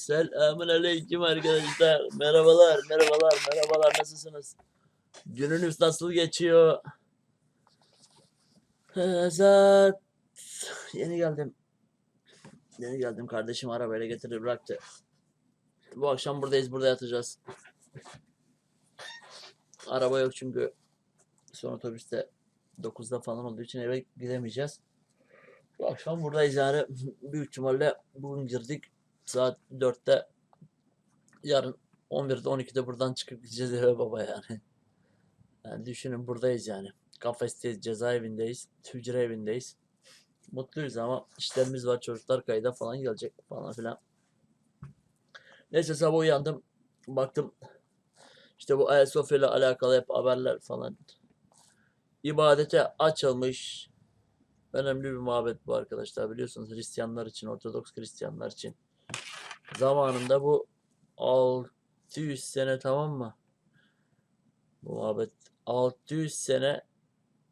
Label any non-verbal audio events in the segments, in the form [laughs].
Selamun aleyküm arkadaşlar. Merhabalar, merhabalar, merhabalar. Nasılsınız? Gününüz nasıl geçiyor? Ezat. Yeni geldim. Yeni geldim. Kardeşim arabayla getirdi bıraktı. Bu akşam buradayız. Burada yatacağız. Araba yok çünkü son otobüste 9'da falan olduğu için eve gidemeyeceğiz. Bu akşam buradayız yani. Büyük ihtimalle bugün girdik. Saat 4'te yarın 11'de 12'de buradan çıkıp gideceğiz eve baba yani. [laughs] Yani düşünün buradayız yani. Kafesteyiz, cezaevindeyiz, hücre evindeyiz. Mutluyuz ama işlerimiz var, çocuklar kayda falan gelecek falan filan. Neyse sabah uyandım, baktım işte bu Ayasofya ile alakalı hep haberler falan. İbadete açılmış. Önemli bir mabet bu arkadaşlar biliyorsunuz Hristiyanlar için, Ortodoks Hristiyanlar için. Zamanında bu 600 sene tamam mı? Bu mabet 600 sene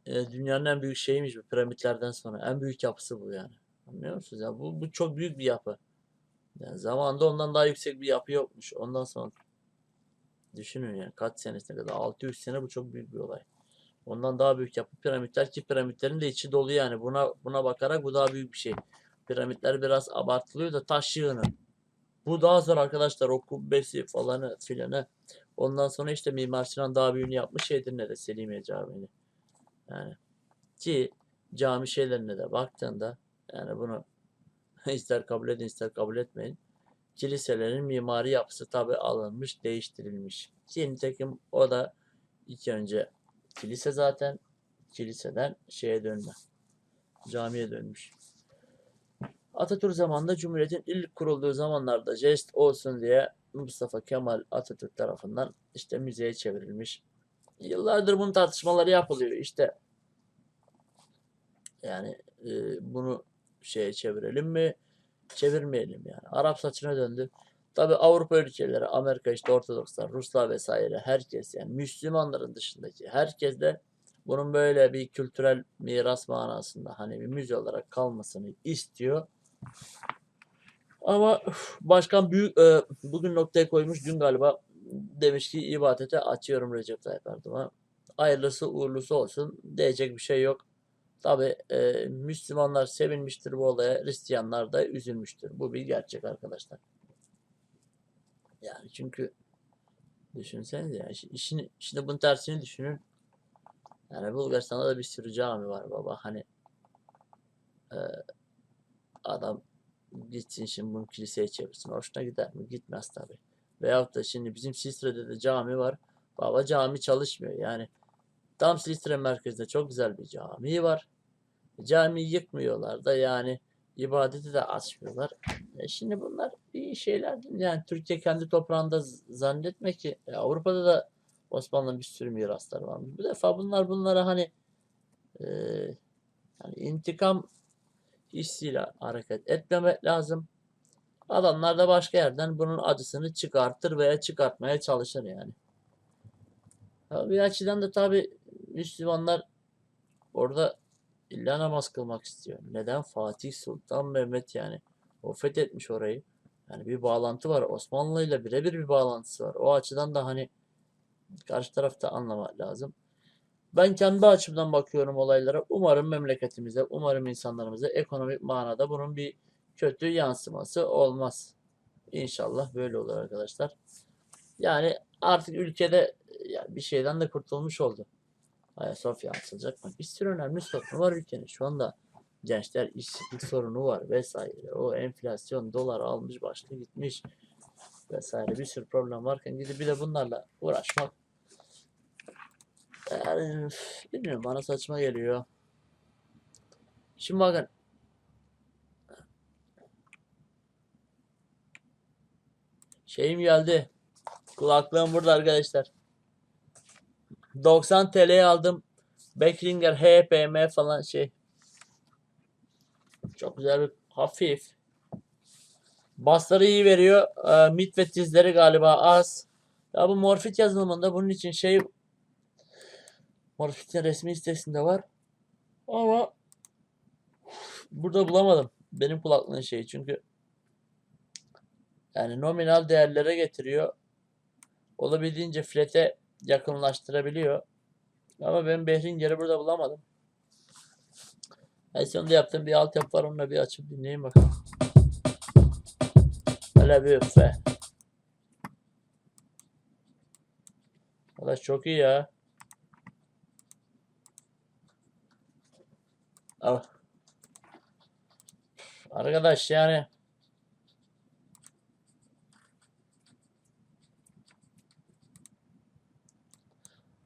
e, dünyanın en büyük şeyiymiş bu piramitlerden sonra. En büyük yapısı bu yani. Anlıyor musunuz? Ya bu, bu çok büyük bir yapı. Yani zamanında ondan daha yüksek bir yapı yokmuş. Ondan sonra düşünün yani kaç senesine kadar 600 sene bu çok büyük bir olay. Ondan daha büyük yapı piramitler ki piramitlerin de içi dolu yani. Buna buna bakarak bu daha büyük bir şey. Piramitler biraz abartılıyor da taş yığını. Bu daha zor arkadaşlar. O kubbesi falanı filanı. Ondan sonra işte Mimar Sinan daha büyüğünü yapmış Edirne'de Selimiye Camii'ni. Yani ki cami şeylerine de baktığında yani bunu [laughs] ister kabul edin ister kabul etmeyin. Kiliselerin mimari yapısı tabi alınmış, değiştirilmiş. Ki nitekim o da ilk önce kilise zaten kiliseden şeye dönme. Camiye dönmüş. Atatürk zamanında Cumhuriyet'in ilk kurulduğu zamanlarda jest olsun diye Mustafa Kemal Atatürk tarafından işte müzeye çevrilmiş. Yıllardır bunun tartışmaları yapılıyor. İşte yani e, bunu şeye çevirelim mi? Çevirmeyelim yani. Arap saçına döndü. Tabi Avrupa ülkeleri, Amerika işte Ortodokslar, Ruslar vesaire herkes yani Müslümanların dışındaki herkes de bunun böyle bir kültürel miras manasında hani bir müze olarak kalmasını istiyor. Ama başkan büyük e, bugün noktaya koymuş dün galiba demiş ki ibadete açıyorum Recep Tayyip Erdoğan. Hayırlısı uğurlusu olsun diyecek bir şey yok. Tabi Müslümanlar sevinmiştir bu olaya, Hristiyanlar da üzülmüştür. Bu bir gerçek arkadaşlar. Yani çünkü düşünsenize ya şi- işin, şimdi bunun tersini düşünün. Yani Bulgaristan'da da bir sürü cami var baba. Hani e, adam gitsin şimdi bunu kiliseye çevirsin. Hoşuna gider mi? Gitmez tabi. Veyahut da şimdi bizim Silistre'de de cami var. Baba cami çalışmıyor. Yani tam Silistre merkezinde çok güzel bir cami var. Camiyi yıkmıyorlar da yani ibadeti de açmıyorlar. E şimdi bunlar iyi şeyler değil? Yani Türkiye kendi toprağında zannetme ki e, Avrupa'da da Osmanlı'nın bir sürü mirasları var. Bu defa bunlar bunlara hani e, yani intikam hissiyle hareket etmemek lazım. Adamlar da başka yerden bunun acısını çıkartır veya çıkartmaya çalışır yani. Bir açıdan da tabi Müslümanlar orada illa namaz kılmak istiyor. Neden? Fatih Sultan Mehmet yani. O fethetmiş orayı. Yani bir bağlantı var. Osmanlı ile birebir bir bağlantısı var. O açıdan da hani karşı tarafta anlamak lazım. Ben kendi açımdan bakıyorum olaylara. Umarım memleketimize, umarım insanlarımıza ekonomik manada bunun bir kötü yansıması olmaz. İnşallah böyle olur arkadaşlar. Yani artık ülkede ya bir şeyden de kurtulmuş oldu. Ayasofya açılacak mı? Bir sürü önemli sorunu var ülkenin. Şu anda gençler işsizlik sorunu var vesaire. O enflasyon, dolar almış başlı gitmiş vesaire bir sürü problem varken gidip bir de bunlarla uğraşmak yani bilmiyorum bana saçma geliyor. Şimdi bakın şeyim geldi. Kulaklığım burada arkadaşlar. 90 TL'ye aldım. Behringer HPM falan şey. Çok güzel bir hafif. Basları iyi veriyor. Ee, mid ve tizleri galiba az. Ya bu Morfit yazılımında bunun için şey Morfit'in resmi sitesinde var. Ama burada bulamadım. Benim kulaklığın şeyi çünkü Yani nominal değerlere getiriyor. Olabildiğince flat'e yakınlaştırabiliyor. Ama ben Behringer'i burada bulamadım. En sonunda yaptığım bir altyapı var. Onunla bir açıp dinleyin bakalım. Hele bir üffe. Valla çok iyi ya. Al. Arkadaş yani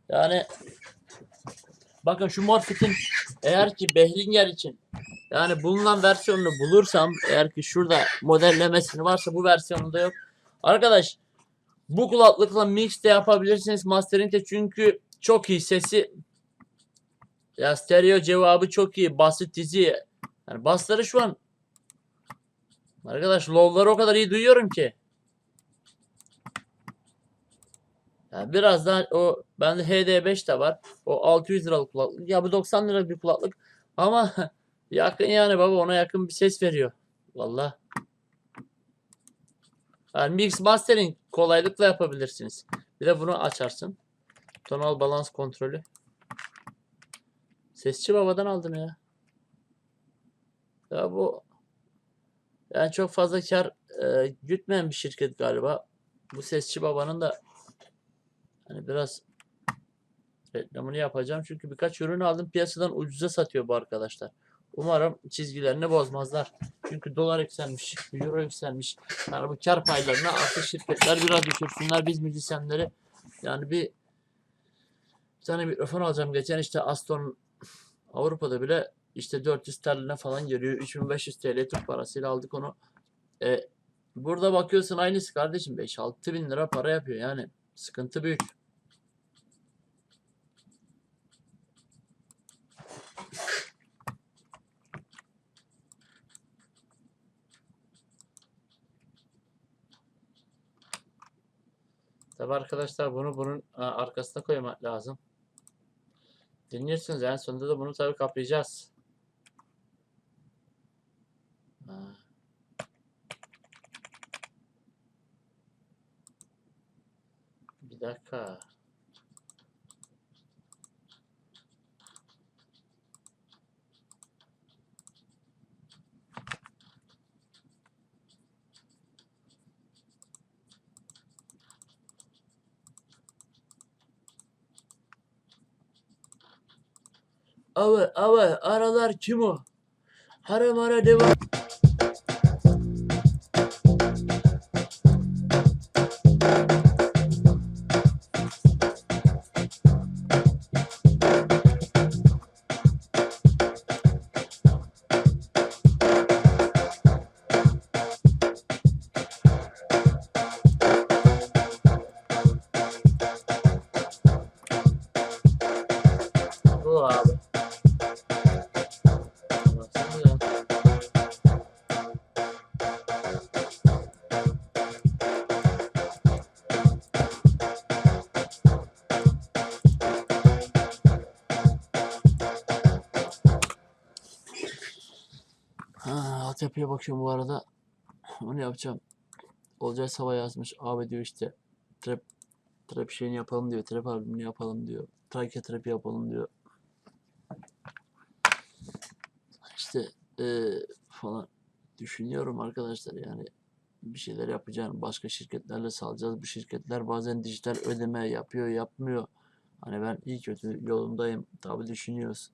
yani bakın şu Morfit'in eğer ki Behringer için yani bulunan versiyonunu bulursam eğer ki şurada modellemesini varsa bu versiyonunda yok. Arkadaş bu kulaklıkla mix de yapabilirsiniz mastering de çünkü çok iyi sesi ya stereo cevabı çok iyi basit dizi yani basları şu an arkadaş low'ları o kadar iyi duyuyorum ki ya biraz daha o bende HD5 de var o 600 liralık kulaklık ya bu 90 liralık bir kulaklık ama [laughs] yakın yani baba ona yakın bir ses veriyor Vallahi. Yani mix mastering kolaylıkla yapabilirsiniz. Bir de bunu açarsın. Tonal balans kontrolü. Sesçi babadan aldım ya. Ya bu yani çok fazla kar e, gütmeyen bir şirket galiba. Bu sesçi babanın da hani biraz reklamını yapacağım. Çünkü birkaç ürün aldım. Piyasadan ucuza satıyor bu arkadaşlar. Umarım çizgilerini bozmazlar. Çünkü dolar yükselmiş, euro yükselmiş. Yani bu kar paylarına artık şirketler biraz düşürsünler. Biz müzisyenleri yani bir bir tane mikrofon alacağım. Geçen işte Aston Avrupa'da bile işte 400 sterline falan geliyor. 3500 TL Türk parasıyla aldık onu. E, burada bakıyorsun aynısı kardeşim 5-6 bin lira para yapıyor yani. Sıkıntı büyük. Tabi arkadaşlar bunu bunun arkasına koymak lazım. Dinliyorsunuz en sonunda da bunu tabi kapayacağız. Ha. Bir dakika. Ava ava aralar kim o? Hara mara devam. Altyapıya bakıyorum bu arada. [laughs] Onu yapacağım. Olcay Sava yazmış. Abi diyor işte trap trap şeyini yapalım diyor. Trap albümünü yapalım diyor. Trakya trap yapalım diyor. İşte eee, falan düşünüyorum arkadaşlar yani bir şeyler yapacağım. Başka şirketlerle salacağız. Bu şirketler bazen dijital ödeme yapıyor, yapmıyor. Hani ben iyi kötü yolundayım. Tabii düşünüyoruz.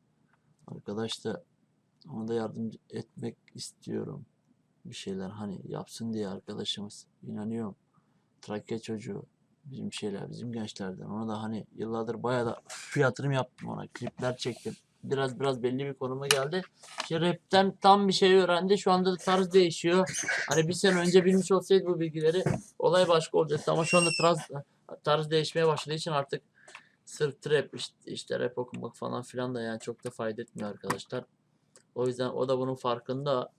Arkadaş da ona da yardım etmek istiyorum. Bir şeyler hani yapsın diye arkadaşımız. İnanıyorum. Trakya çocuğu. Bizim şeyler, bizim gençlerden. Ona da hani yıllardır bayağı da yatırım yaptım ona. Klipler çektim. Biraz biraz belli bir konuma geldi. İşte rapten tam bir şey öğrendi. Şu anda da tarz değişiyor. Hani bir sene önce bilmiş olsaydı bu bilgileri olay başka olacaktı. Ama şu anda tarz, tarz değişmeye başladığı için artık sırf trap işte, işte rap okumak falan filan da yani çok da fayda etmiyor arkadaşlar. O yüzden o da bunun farkında.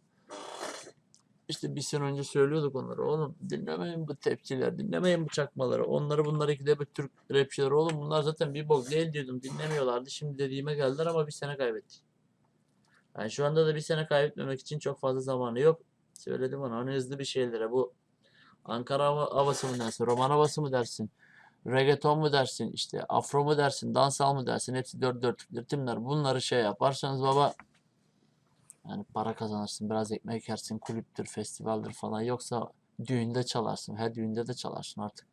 İşte bir sene önce söylüyorduk onlara. Oğlum dinlemeyin bu tepkiler, dinlemeyin bu çakmaları. Onları bunları ikide bir Türk rapçileri. Oğlum bunlar zaten bir bok değil diyordum. Dinlemiyorlardı. Şimdi dediğime geldiler ama bir sene kaybettik. Yani şu anda da bir sene kaybetmemek için çok fazla zamanı yok. Söyledim ona. Hani hızlı bir şeylere bu Ankara hava- havası mı dersin? Roman havası mı dersin? Reggaeton mu dersin? işte afro mu dersin? Dansal mı dersin? Hepsi dört dörtlük ritimler. Bunları şey yaparsanız baba yani para kazanırsın. Biraz ekmek yersin. Kulüptür, festivaldir falan. Yoksa düğünde çalarsın. Her düğünde de çalarsın artık.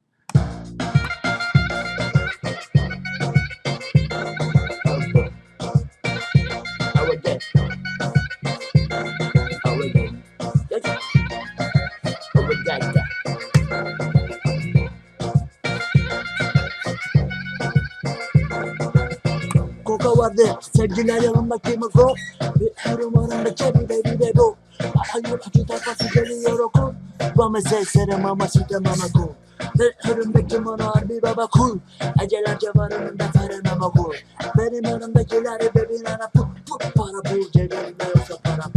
Koka vardı sevgiler yanımdaki miko Bir her umarımda kendi baby baby Hayır acı takası geliyor okul Bama seysere mama süte mama cool Bir önümdeki mono harbi baba cool Ecelerce var önümde fere mama cool Benim önümdekileri bebi nana pu pu Para pul cebimde yoksa para pul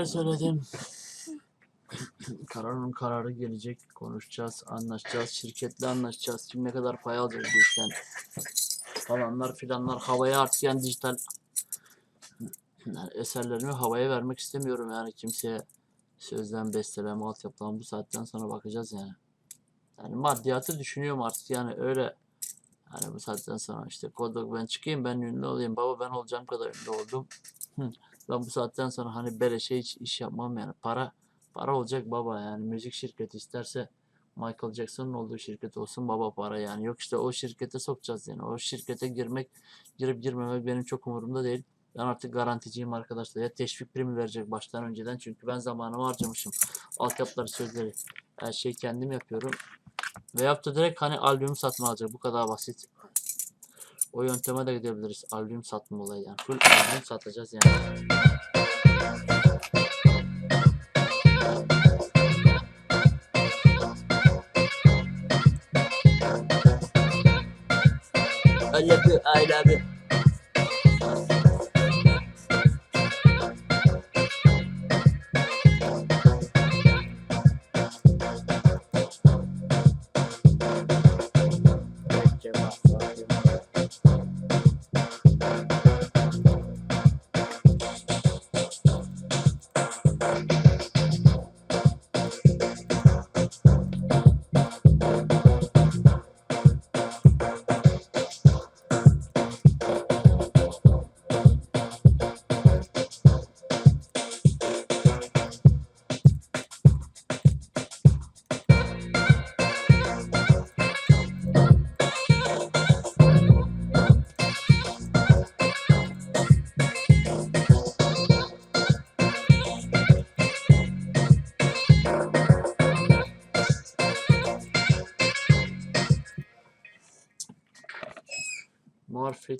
Öyle söyledim. Kararın kararı gelecek. Konuşacağız, anlaşacağız. Şirketle anlaşacağız. Kim ne kadar pay alacak bu işten. Falanlar filanlar. Havaya artık yani dijital yani eserlerimi havaya vermek istemiyorum yani kimseye. Sözden, besteleme, altyapıdan bu saatten sonra bakacağız yani. Yani maddiyatı düşünüyorum artık yani öyle. Hani bu saatten sonra işte Kodok ben çıkayım ben ünlü olayım. Baba ben olacağım kadar ünlü oldum. Ben bu saatten sonra hani beleşe hiç iş yapmam yani. Para para olacak baba yani. Müzik şirketi isterse Michael Jackson'ın olduğu şirket olsun baba para yani. Yok işte o şirkete sokacağız yani. O şirkete girmek, girip girmemek benim çok umurumda değil. Ben artık garanticiyim arkadaşlar. Ya teşvik primi verecek baştan önceden. Çünkü ben zamanımı harcamışım. Altyapıları, sözleri. Her şeyi kendim yapıyorum. Veyahut da direkt hani albüm satma alacak. Bu kadar basit. O yönteme de gidebiliriz. Albüm satma olayı yani. Full albüm satacağız yani. I love you, I love you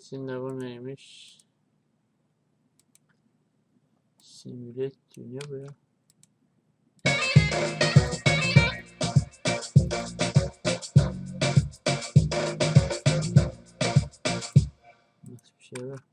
Marfet'in de bu neymiş? Simület diyor. Ne bu ya? Nasıl bir şey var?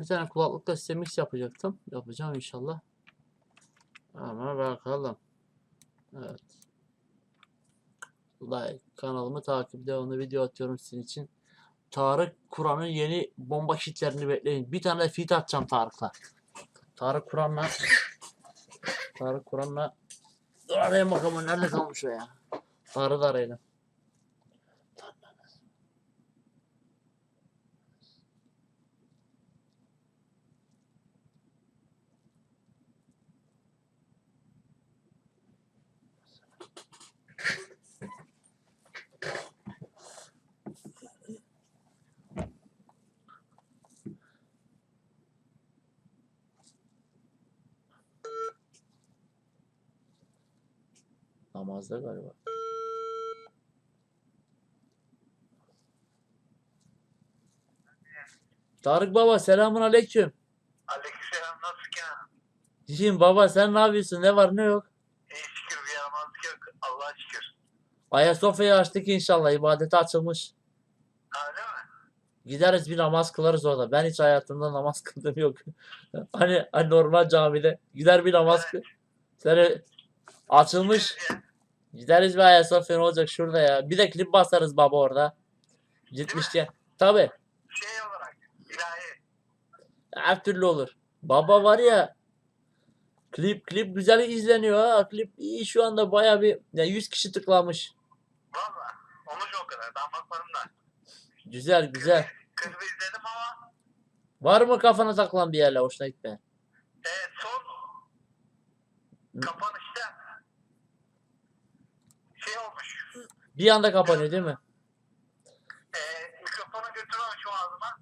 Bir tane kulaklıkla size mix yapacaktım. Yapacağım inşallah. Ama bakalım. Evet. Like kanalımı takipte onu video atıyorum sizin için. Tarık Kur'an'ın yeni bomba hitlerini bekleyin. Bir tane feat atacağım Tarık'la. Tarık Kur'an'la Tarık Kur'an'la arayayım bakalım nerede kalmış o ya. Tarık'ı arayalım. Olamazlar galiba. Tarık baba selamun aleyküm. Aleykümselam nasılsın Kenan? Baba sen ne yapıyorsun? Ne var ne yok? İyi şükür bir yaramazlık yok. Allah'a şükür. Ayasofya'yı açtık inşallah. İbadete açılmış. Öyle mi? Gideriz bir namaz kılarız orada. Ben hiç hayatımda namaz [laughs] kıldım yok. hani, hani normal camide. Gider bir namaz evet. kıl. Sen açılmış. Ya. Gideriz bir Ayasofya ne olacak şurada ya. Bir de klip basarız baba orada. Gitmişken. Tabi. Şey olarak ilahi. Her türlü olur. Baba var ya. Klip klip güzel izleniyor ha. Klip iyi şu anda baya bir ya 100 kişi tıklamış. Valla. Olmuş o kadar. Ben bakmadım da. Güzel güzel. Kızı izledim ama Var mı kafana takılan bir yerle hoşuna gitme? e, son kapanışta şey olmuş. Bir anda kapanıyor değil mi? E, mikrofonu götürmemişim ağzıma.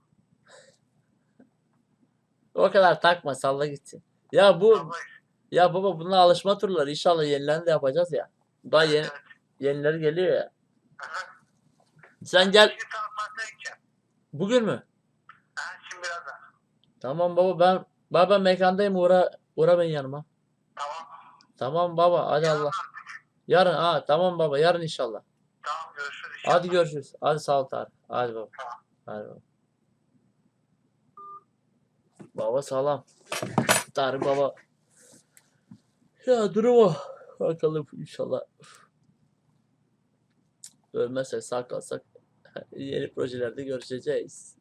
O kadar takma salla gitsin. Ya bu Vallahi. ya baba bununla alışma turları inşallah yenilerini de yapacağız ya. Daha yeni, Evet. yenileri geliyor ya. Aha. Sen gel Şimdi bugün mü? Ha, şimdi birazdan. Tamam baba ben baba ben mekandayım uğra uğra benim yanıma. Tamam. Tamam baba hadi Allah. Yarın ha tamam baba yarın inşallah. Tamam görüşürüz. Hadi görüşürüz. Hadi sağ ol Tarık. Hadi baba. Tamam. Hadi baba. Baba sağlam. Tarık baba. Ya durumu. Bakalım inşallah. Ölmezsek sağ kalsak yeni projelerde görüşeceğiz.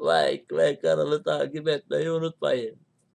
Like ve kanalı takip etmeyi unutmayın.